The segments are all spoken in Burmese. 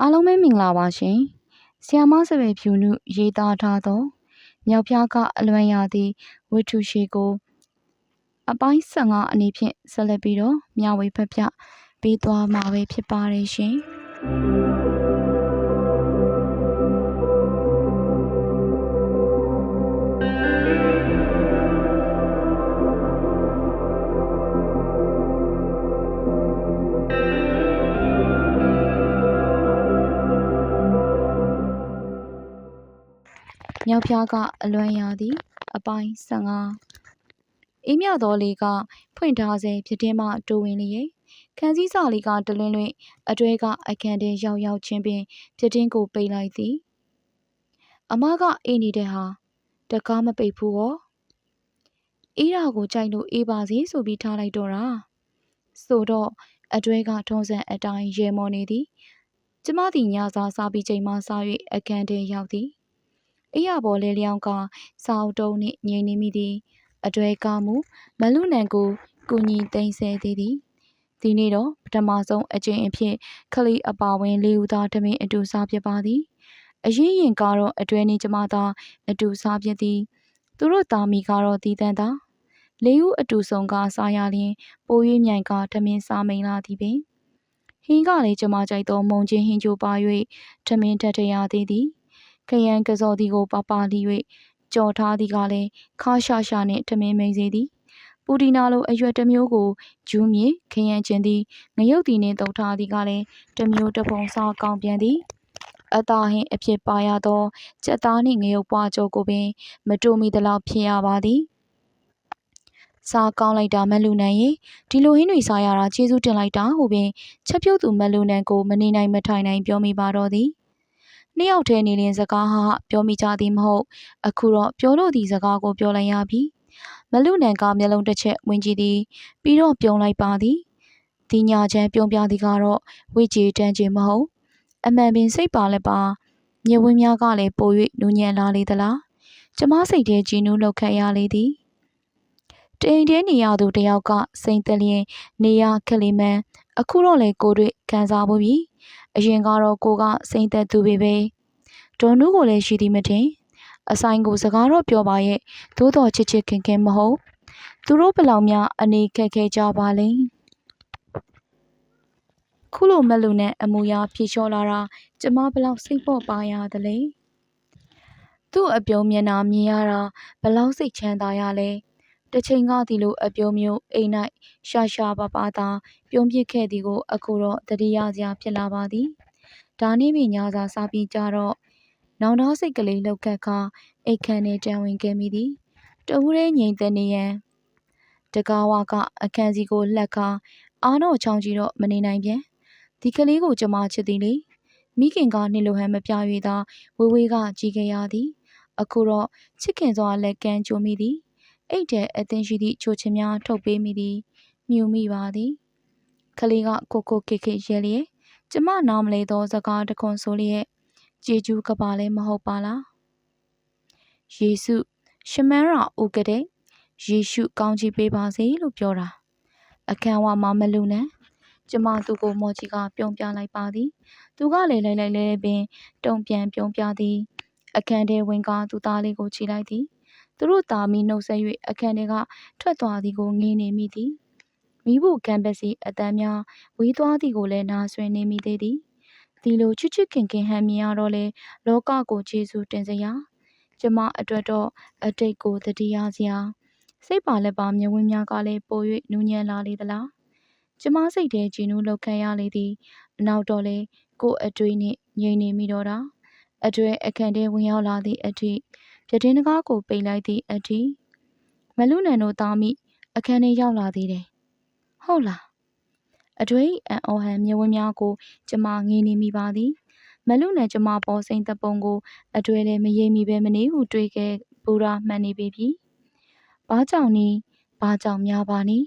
အားလုံးပဲမင်္ဂလာပါရှင်။ဆီယာမစပယ်ဖြူနုရေးသားထားသောမြောက်ဖျားကအလွန်ရာသည့်ဝတ္ထုရှိကို အပိုင်း15အနေဖြင့်ဆက်လက်ပြီးတော့မျှဝေဖက်ပြပေးသွားမှာပဲဖြစ်ပါတယ်ရှင်။ ဖျားကအလွမ်းရာသည် အပိုင်း15အေးမြသောလေးကဖွင့်ထားစေဖြစ်တင်းမှတိုးဝင်လျက်ခန်းစည်းစာလေးကတလင်းလွင့်အတွဲကအခန်းထဲရောက်ရောက်ချင်းပင်ဖြစ်တင်းကိုပိတ်လိုက်သည်အမကအေးနေတဲ့ဟာတကားမပိတ်ဘူးဟောအေးတာကိုကြိုက်လို့အေးပါစေဆိုပြီးထားလိုက်တော့တာဆိုတော့အတွဲကထုံးစံအတိုင်းရေမော်နေသည် ကျမသည်ညစာစားပြီးချိန်မှစား၍အခန်းထဲရောက်သည် အေးရပေါ်လဲလျောင်းကစာအုပ်တုံးနှင့်ငြိမ်နေမိသည်အတွဲကားမူမလူနံကိုကုညီသိမ့်ဆဲသေးသည်ဒီနေ့တော့ပထမဆုံးအကျင့်အဖြစ်ခလီအပါဝင်လေးဦးသားတမင်အတူစားဖြစ်ပါသည်အရင်ရင်ကတော့အတွဲနေကျမသာအတူစားဖြစ်သည် သူတို့သားမိကတော့တည်တံ့သာလေးဦးအတူဆုံးကစားရလျင်ပို၍မြိုင်ကထမင်းစားမိန်လာသည်ပင်ဟင်းကလည်းကျမကြိုက်သောမုံချင်းဟင်းချိုပါ၍ထမင်းထက်ထရသေးသည် ခရမ်းကစော်သည်ကိုပါပါလီ၍ကြော်ထားသည်ကလည်းခါရှာရှာနှင့်ထမင်းမိန်စေသည်ပူဒီနာလိုအရွက်တစ်မျိုးကိုဂျူးမြေခရမ်းချင်းသည်ငရုတ်သည်နှင့်တုပ်ထားသည်ကလည်းတစ်မျိုးတစ်ပုံစားကောင်းပြန်သည်အသားဟင်းအဖြစ်ပါရသောကြက်သားနှင့်ငရုတ်ပွားကြောကိုပင် မတူမီသလောက်ဖြစ်ရပါသည်စားကောင်းလိုက်တာမလူနန်ရေဒီလိုဟင်းတွေစားရတာကျေးဇူးတင်လိုက်တာဟုပင်ချက်ပြုတ်သူမလူနန်ကိုမနေနိုင်မထိုင်နိုင်ပြောမိပါတော့သည် နှစ်ယောက်တည်းနေရင်စကားဟာပြောမိကြသည်မဟုတ်အခုတော့ပြောလို့သည်စကားကိုပြောလိုက်ရပြီမလူနန်ကမျက်လုံးတစ်ချက်ဝင်ကြည့်သည်ပြီးတော့ပြုံးလိုက်ပါသည်ဒီညာချမ်းပြုံးပြသည်ကတော့ဝိကြည်တန်းခြင်းမဟုတ်အမှန်ပင်စိတ်ပါလက်ပါမြဝင်းများကလည်းပို၍နူးညံ့လာလေသလားကျမစိတ်ထဲကြည်နူးလောက်ခတ်ရလေသည်တိမ်တဲနေရသူတယောက်ကစိန်တလျင်နေရခက်လီမန်အခုတော့လေကိုတွေ့ခံစားဖို့ပြီ အရင်ကတော့ကိုကစိန်သက်သူပဲပဲဒေါ်နုကိုလည်းရှိသည်မတင်အဆိုင်ကိုစကားတော့ပြောပါရဲ့သို့တော်ချစ်ချစ်ခင်ခင်မဟုတ်သူတို့ဘလောက်များအနေခက်ခဲကြပါလိမ့်ခုလိုမလူနဲ့အမူအရာဖြေလျှော်လာတာကျမဘလောက်စိတ်ပေါ့ပါရသလဲသူ့အပြုံးမျက်နှာမြင်ရတာဘလောက်စိတ်ချမ်းသာရလဲ တစ်ချိန်ကဒီလိုအပြုံးမျိုးအိမ်၌ရှာရှာပါပါသာပြုံးပြစ်ခဲ့သည်ကို အခုတော့တတိယစရာဖြစ်လာပါသည်ဒါနှင့်ပင်ညာစာစားပြီးကြတော့နောင်တစိတ်ကလေးလှုပ်ခတ်ခါအိတ်ခမ်းနှင့်တန်ဝင်ခဲ့မိသည်တဦးလေးငြိမ်သက်နေရန်တကားဝကအခန်းစီကိုလှက်ခါအားတော့ချောင်းကြည့်တော့မနေနိုင်ပြန်ဒီကလေးကိုကျမချစ်သည်လေမိခင်ကနှိလိုဟန်မပြ၍သာဝေဝေးကကြည်ခဲ့ရသည်အခုတော့ချစ်ခင်စွာလက်ကမ်းကြိုမိသည် အိတ်တဲ့အသင်ရှိသည့်ချိုချင်များထုတ်ပေးမိသည်မြူမိပါသည်ကလေးကကိုကိုကိကိရဲလျက်ကျမနားမလဲသောစကားတခွန်ဆိုလျက်ကြေကျူးကပါလည်းမဟုတ်ပါလားယေစုရှမန်းရာဥကတဲ့ယေရှုကောင်းချီးပေးပါစေလို့ပြောတာအခန်းဝမှာမလူနံကျမသူ့ကိုမော်ကြီးကပြုံးပြလိုက်ပါသည် သူကလည်းလိုက်လိုက်လဲပင် တုံပြန်ပြုံးပြသည်အခန်းထဲဝင်ကသူသားလေးကိုခြိလိုက်သည် သူတို့သားမီနှုတ်ဆက်၍အခန်းထဲကထွက်သွားသည်ကိုငေးနေမိသည်မိဖို့ကံပစီအတန်းများဝေးသွားသည်ကိုလည်းနားဆွနေမိသေးသည်ဒီလိုချစ်ချစ်ခင်ခင်ဟန်မြင်ရတော့လေလောကကိုကျေးဇူးတင်စရာကျမအတွက်တော့အတိတ်ကိုတတိယစရာစိတ်ပါလက်ပါမြဝင်းများကလည်းပို၍နူးညံ့လာလေသလားကျမစိတ်ထဲကြည်နူးလောက်ခံရလေသည်အနောက်တော့လေကို့အတွေ့နှင့်ငြိမ်နေမိတော့တာအတွေ့အခန့်ထဲဝင်ရောက်လာသည့်အထိ ပြတင်းတကားကိုပိတ်လိုက်သည့်အထိမလူနန်တို့သားမိအခန်းထဲရောက်လာသေးတယ်ဟုတ်လားအတွေ့အံ့ဩဟန်မြဝင်းများကို ကျမငေးနေမိပါသည်မလူနဲ့ကျမပေါ်စိန်တပုံကို အတွေ့လည်းမရိပ်မိပဲမနေဟုတွေးခဲ့ဘူရာမှန်နေပြီပြီ။ဘာကြောင့်နီးဘာကြောင့်များပါနီး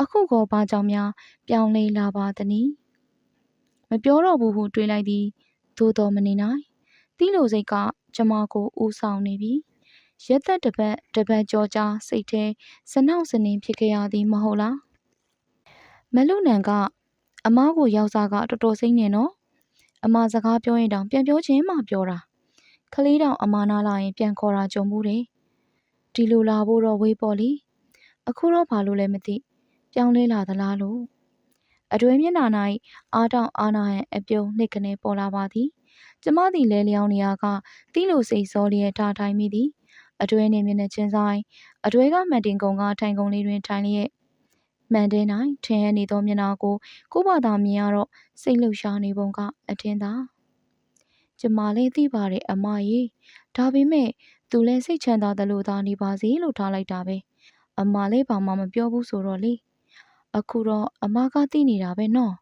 အခုကောဘာကြောင့်များ ပြောင်းလဲလာပါသနည်းမပြောတော့ဘူးဟုတွေးလိုက်သည်သို့တော်မနေနိုင်သီးလိုစိတ်က ကျမကိုဥဆောင်နေပြီရက်သက်တပတ်တပတ်ကြောကြားစိတ်ထဲစနှောက်စနင်းဖြစ်ခဲ့ရသည်မဟုတ်လားမလူနန်ကအမားကိုရောက်စားကတော်တော်စိမ့်နေနော်အမစကားပြောရင်တောင်ပြန်ပြောချင်းမှပြောတာခလေးတောင်အမနာလာရင်ပြန်ခေါ်တာကြုံမှုတယ်ဒီလိုလာဖို့တော့ဝေးပေါ့လေအခုတော့ဘာလို့လဲမသိပြောင်းလဲလာသလားလို့အတွဲမျက်နှာ၌အားတောင်အားနာဟန်အပြုံးနှစ်ကနေပေါ်လာပါသည် ကျမသည်လဲလျောင်းနေရာကတီးလိုစိတ်စောလျက်ထားထိုင်မိသည်အတွဲနှင့်မျက်နှာချင်းဆိုင်အတွဲကမှန်တင်ကုံကထိုင်ကုံလေးတွင်ထိုင်လျက်မှန်တဲ့၌ထင်ဟနေသောမျက်နှာကိုကိုဘာသာမြင်ရတော့စိတ်လှုပ်ရှားနေပုံကအထင်သာကျမလည်းသိပါတယ်အမကြီးဒါပေမဲ့သူလည်းစိတ်ချမ်းသာတယ်လို့သာနေပါစေလို့ထားလိုက်တာပဲအမလည်းဘာမှမပြောဘူးဆိုတော့လေအခုတော့အမကသိနေတာပဲနော်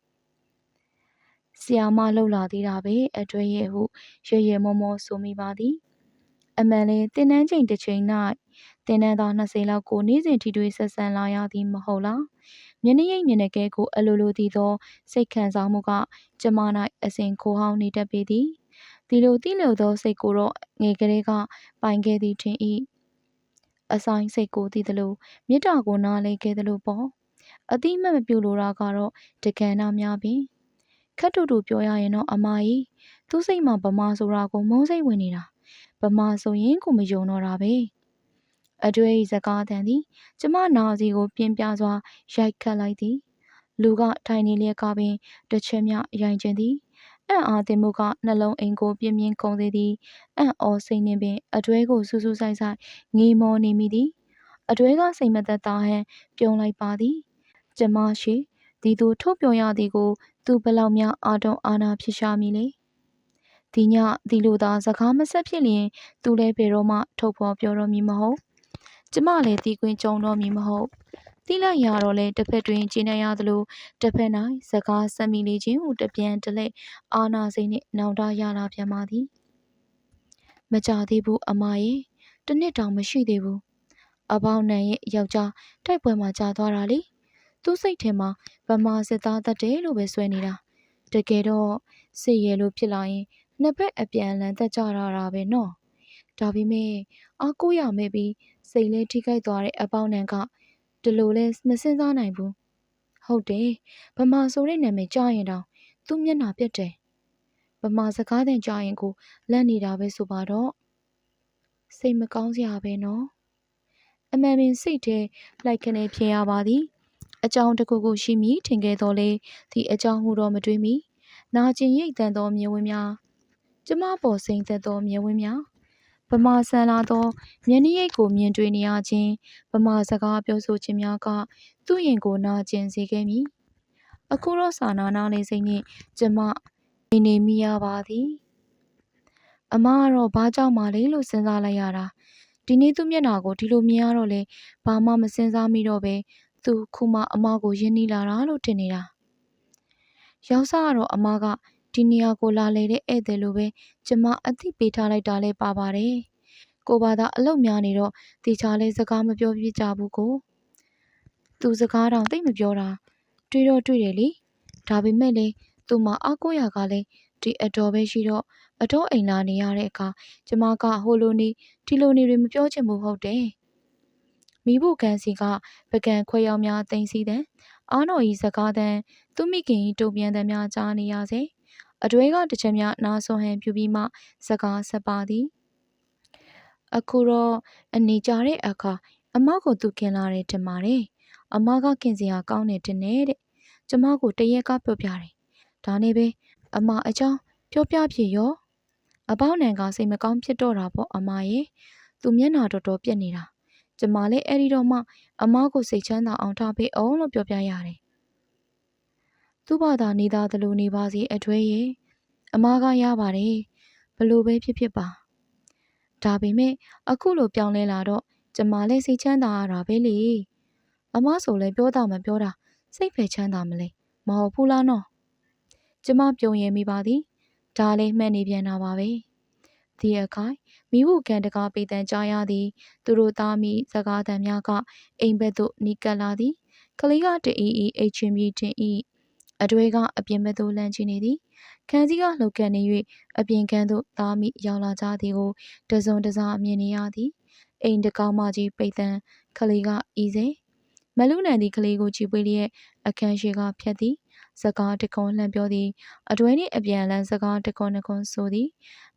ဆီယာမလှုပ်လာသေးတာပဲအတွဲရဲ့ဟုရရမောမောဆိုမိပါသည်အမှန်လဲတင်နန်းချိန်တစ်ချိန်၌တင်နန်းသား20လောက်ကိုနေ့စဉ်ထိတွေ့ဆက်ဆံလာရသည်မဟုတ်လားမျက်နှရိပ်မျက်နှာကဲကိုအလိုလိုတည်သောစိတ်ခံစားမှုကကျမ၌အစဉ်ခိုးဟောင်းနေတတ်ပေသည်ဒီလိုတိလျော်သောစိတ်ကိုတော့ငယ်ကလေးကပိုင်ခဲ့သည်ထင်၏အဆိုင်စိတ်ကိုတည်သလိုမေတ္တာကိုနားလဲခဲ့သလိုပေါ့အတိမတ်မပြုလို့တာကတော့တကယ်နာများပင် ခက်တူတူပြောရရင်တော့အမကြီးသူ့စိတ်မှာဗမာဆိုတာကိုမုန်းစိတ်ဝင်နေတာဗမာဆိုရင်ကိုမယုံတော့တာပဲအတွေ့အစကားတန်သည်ကျမနာစီကို ပြင်းပြစွာရိုက်ခတ်လိုက်သည်လူကထိုင်နေလျက်ကပင်တစ်ချက်မြရိုင်ကျင်သည်အံ့အားသင်မှုကနှလုံးအိမ်ကိုပြင်းပြင်းခုန်စေသည်အံ့ဩစိတ်နှင့်ပင်အတွဲကိုစူးစူးဆိုင်ဆိုင်ငေးမောနေမိသည်အတွဲကစိတ်မသက်သာဟန်ပြုံလိုက်ပါသည် ကျမရှိဒီသူထုတ်ပြောရသည်ကို သူဘလောက်များအာတုံအာနာဖြစ်ရှာမည်လေဒီညဒီလိုသာစကားမဆက်ဖြစ်လျင်သူလည်းဘယ်တော့မှထုတ်ဖော်ပြောတော့မည်မဟုတ်ကျမလည်းတီးခွင်းကြုံတော့မည်မဟုတ်တိလိုက်ရတော့လေတစ်ဖက်တွင်ကျင်းနေရသလိုတစ်ဖက်၌စကားဆက်မိလေခြင်းဟုတပြန်တလဲအာနာစိတ်နှင့်နောင်တရလာပြန်ပါသည်မကြသေးဘူးအမရဲ့တနစ်တောင်မရှိသေးဘူးအပေါင်းနံရဲ့ယောက်ျားတိုက်ပွဲမှာကြာသွားတာလေ သူ့စိတ်ထဲမှာဗမာစစ်သားတက်တယ်လို့ပဲဆွဲနေတာတကယ်တော့စစ်ရဲလို့ဖြစ်လာရင်နှစ်ဘက်အပြန်အလှန်တက်ကြရတာပဲနော်ဒါပေမဲ့အားကိုးရမဲ့ပြီးစိတ်လဲထိခိုက်သွားတဲ့အပေါင်းနံကဒီလိုလဲမစင်စားနိုင်ဘူးဟုတ်တယ်ဗမာဆိုတဲ့နာမည်ကြားရင်တောင်သူ့မျက်နှာပြတ်တယ်ဗမာစကားသင်ကြားရင်ကိုလက်နေတာပဲဆိုပါတော့စိတ်မကောင်းစရာပဲနော်အမှန်ပင်စိတ်ထဲလိုက်ခနဲ့ဖြစ်ရပါသည် အကြောင်းတစ်ခုခုရှိမည်ထင်ခဲ့တော်လေဒီအကြောင်းဟုတော့မတွေးမိနာကျင်ရိတ်တန်သောမြင်ဝင်းများကျမပေါ်စိမ့်သက်သောမြင်ဝင်းများဗမာဆန်လာသောမျက်နှာရိပ်ကိုမြင်တွေ့နေရခြင်းဗမာစကားပြောဆိုခြင်းများကသူ့ရင်ကိုနာကျင်စေခဲ့မည်အခုတော့စာနာနာလေးစိတ်နှင့်ကျမနေနေမိရပါသည်အမကတော့ဘာကြောင့်မှလဲလို့စဉ်းစားလိုက်ရတာဒီနေ့သူ့မျက်နှာကိုဒီလိုမြင်ရတော့လေဘာမှမစဉ်းစားမိတော့ပဲ သူခုမှအမကိုယဉ်နီးလာတာလို့ထင်နေတာရောက်စားကတော့အမကဒီနေရာကိုလာလေတဲ့ဧည့်သည်လိုပဲကျမအသိပေးထားလိုက်တာလဲပါပါတယ်ကိုဘာသာအလုတ်များနေတော့တေချာလဲစကားမပြောပြကြဘူးကိုသူစကားတောင်သိမပြောတာတွေးတော့တွေးတယ်လေဒါပေမဲ့လေသူ့မှာအကိုရကလည်းဒီအတော်ပဲရှိတော့အတော်အိမ်လာနေရတဲ့အခါကျမကဟိုလိုနေဒီလိုနေတွေမပြောချင်ဘူးဟုတ်တယ် မိဖို့ကန်စီကပကံခွဲရောက်များတင်စီတဲ့အာနော်ဤစကားတန်သူမိခင်တုံပြန်တဲ့များကြားနေရစေအတွဲကတစ်ချက်များနာဆွန်ဟန်ပြူပြီးမှစကားဆက်ပါသည်အခုတော့အနေကြတဲ့အခါအမကိုသူခင်လာတယ်ထင်ပါတယ်အမကခင်စရာကောင်းနေတယ်တဲ့ကျမကိုတရက်ကပြောပြတယ်ဒါနဲ့ပဲအမအကြောင်းပြောပြဖြစ်ရောအပေါင်းနံကစိတ်မကောင်းဖြစ်တော့တာပေါ့အမရဲ့သူမျက်နှာတော်တော်ပြက်နေတာ ကျမလည်းအဲ့ဒီတော့မှအမကိုစိတ်ချမ်းသာအောင်ထားပေးအောင်လို့ပြောပြရတယ်သူ့ဘာသာနေသားသလိုနေပါစေအထွေးရဲ့အမကရပါတယ်ဘလို့ပဲဖြစ်ဖြစ်ပါဒါပေမဲ့အခုလိုပြောင်းလဲလာတော့ကျမလည်းစိတ်ချမ်းသာရတာပဲလေအမဆိုလည်းပြောတာမပြောတာစိတ်ပဲချမ်းသာမလဲမဟုတ်ဘူးလားနော်ကျမပြုံရမိပါသည်ဒါလေးမှတ်နေပြန်တာပါပဲ ဒီအခိုင်မိဖို့ကန်တကားပေတန်ကြားရသည် သူတို့သားမိစကားတန်များကအိမ်ဘက်သို့နီးကပ်လာသည်ကလေးကတအီအီအိတ်ချင်းပြီးတင်ဤအတွေးကအပြင်ဘက်သို့လန့်ချနေသည်ခန်းစည်းကလှုပ်ကန်နေ၍အပြင်ခန်းသို့သားမိရောက်လာကြသည်ကိုတစုံတစားမြင်နေရသည်အိမ်တကောင်းမကြီးပိတ်တန်ကလေးကဤစေမလူနန်သည်ကလေးကိုကြည့်ပွေလျက်အခန်းရှိကဖြတ်သည် စကားတခွန်းလှမ်းပြောသည်အတွဲနှင့်အပြန်လန်းစကားတခွန်းနှခွန်းဆိုသည်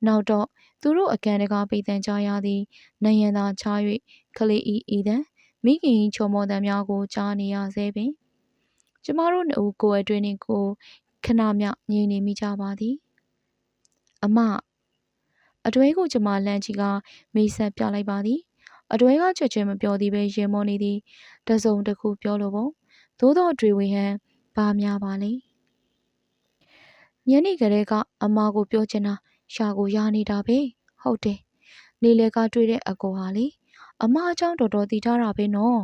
နောက်တော့သူတို့အကန်တကားပိတ်တန်ကြရသည်နယံသာချ၍ကလေးဤဤတန်မိခင်၏ချုံမော်တံများကိုကြားနေရစေပင်ကျမတို့နှစ်ဦးကိုယ်အတွင်းနှင့်ကိုခဏမျှငြိမ်နေမိကြပါသည်အမအတွဲကိုကျမလန့်ချီကမိဆက်ပြလိုက်ပါသည်အတွဲကချက်ချင်းမပြောသည်ပဲရင်မောနေသည်တစုံတစ်ခုပြောလိုပုံသို့တော့တွေဝေဟန် ဘာများပါလဲညနေကလေးကအမကိုပြောချင်တာရှာကိုရနေတာပဲဟုတ်တယ်နေလေကတွေ့တဲ့အကိုဟာလေအမအကြောင်းတော်တော်တည်ထားတာပဲနော်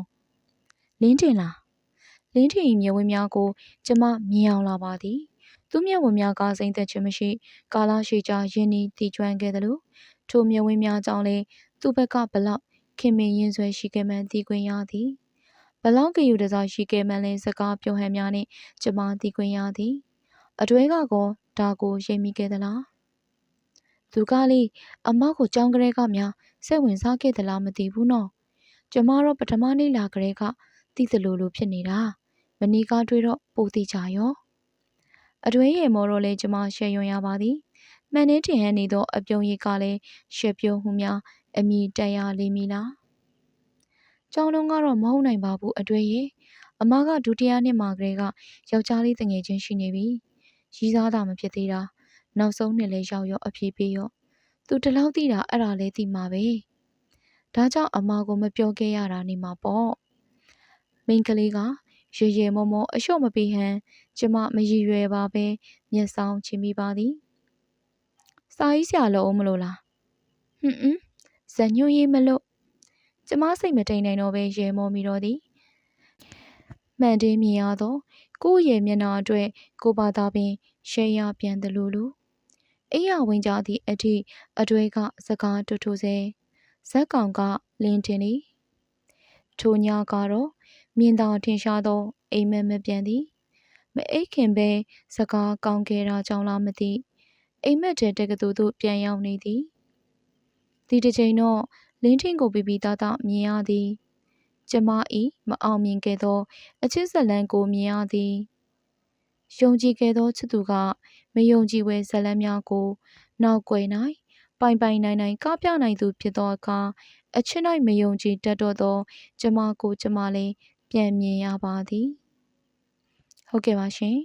လင်းတင်လားလင်းတင်မျက်ဝန်းများကို ကျမမြင်အောင်လာပါသည်သူမျက်ဝန်းများကစိမ့်သက်ခြင်းမရှိ ကာလရှိကြာရင်းနှီးတည်ကျွမ်းခဲ့သလိုထိုမျက်ဝန်းများကြောင့်လေသူ့ဘက်ကဘလောက်ခင်မင်ရင်ဆွဲရှိခဲ့မှန်းသိခွင့်ရသည် ဘလောက်ကယူတစားရှိခဲ့မှန်းလဲစကားပြောဟန်များနှင့်ကျမသိခွင့်ရသည်အတွဲကကောဒါကိုရိပ်မိခဲ့သလားသူကလေအမောက်ကိုကြောင်းကလေးကများစိတ်ဝင်စားခဲ့သလားမသိဘူးနော်ကျမတော့ပထမနေ့လာကလေးကသိသလိုလိုဖြစ်နေတာမနီကားတွေးတော့ပိုသိကြရောအတွင်းရေမော်တော့လေကျမရှယ်ယွန်ရပါသည်မှန်နေတင်ဟန်နေသောအပြုံးရည်ကလည်းရှက်ပြုံးမှုများအမိတက်ရလိမ့်မည်လား ကျောင်းလုံးကတော့မဟုတ်နိုင်ပါဘူးအတွဲရေအမကဒုတိယနှစ်မှာကလေးကယောက်ျားလေးတငယ်ချင်းရှိနေပြီရီးစားတာမဖြစ်သေးတာနောက်ဆုံးနှစ်လဲရောက်ရောအပြေးပြေးရောသူတလောက်သိတာအဲ့ဒါလဲသိမှာပဲဒါကြောင့်အမကိုမပြောခဲ့ရတာနေမှာပေါ့မိန်းကလေးကရေရေမောမောအလျှော့မပေးဟန်ကျမမရည်ရွယ်ပါပဲမျက်စောင်းချင်မိပါသည်စာရေးဆရာလို့မလို့လားဟွန်းဟွန်းဇညွှန်းရေးမလို့ ကျမစိတ်မတိန်နိုင်တော့ပဲရေမောမိတော့သည်မှန်တယ်မြင်ရသောကိုယ့်ရဲ့မျက်နှာအတွက်ကိုဘာသာပင်ရှဲရပြန်တယ်လို့လို့အိယာဝင်ကြသည့်အထိအတွဲကစကားတူတူစေဇက်ကောင်ကလင်းတင်သည်ထိုညကတော့မြင်သာထင်ရှားသောအိမ်မက်မပြန်သည်မအိတ်ခင်ပဲစကားကောင်းခဲ့တာကြောင့်လားမသိအိမ်မက်တဲ့တက္ကသိုလ်သို့ပြန်ရောက်နေသည်ဒီတစ်ချိန်တော့ လင်းထင်းကိုပြပြသားသားမြင်ရသည် ကျမဤမအောင်မြင်ခဲ့သော အချစ်ဇလန်းကိုမြင်ရသည်ယုံကြည်ခဲ့သောချစ်သူကမယုံကြည်ဝဲဇလန်းများကို နောက်ွယ်၌ပိုင်ပိုင်နိုင်နိုင်ကပြနိုင်သူဖြစ်သောအခါအချစ်၌မယုံကြည်တတ်တော့သော ကျမကိုကျမလည်းပြန်မြင်ရပါသည်ဟုတ်ကဲ့ပါရှင်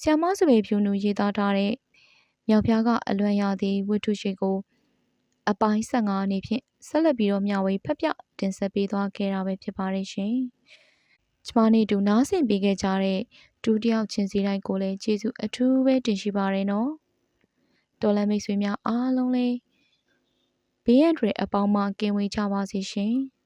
ဆ iam မစပေဖြူနူရေးသားထားတဲ့မြောက်ဖျားကအလွန်ရသည့်ဝိထုရှိကို အပိုင်း15အနေဖြင့် ဆက်လက်ပြီးတော့မျှဝေဖက်ပြတင်ဆက်ပေးသွားခဲ့တာပဲဖြစ်ပါတယ်ရှင်ကျမနဲ့တူနားဆင်ပေးခဲ့ကြတဲ့ဒုတိယချင်းစီတိုင်းကိုလည်းကျေးဇူးအထူးပဲတင်ရှိပါတယ်နော်တော်လန်မိတ်ဆွေများအားလုံးလည်းဘေးရန်တွေအပေါင်းမှကင်းဝေးကြပါစေရှင်။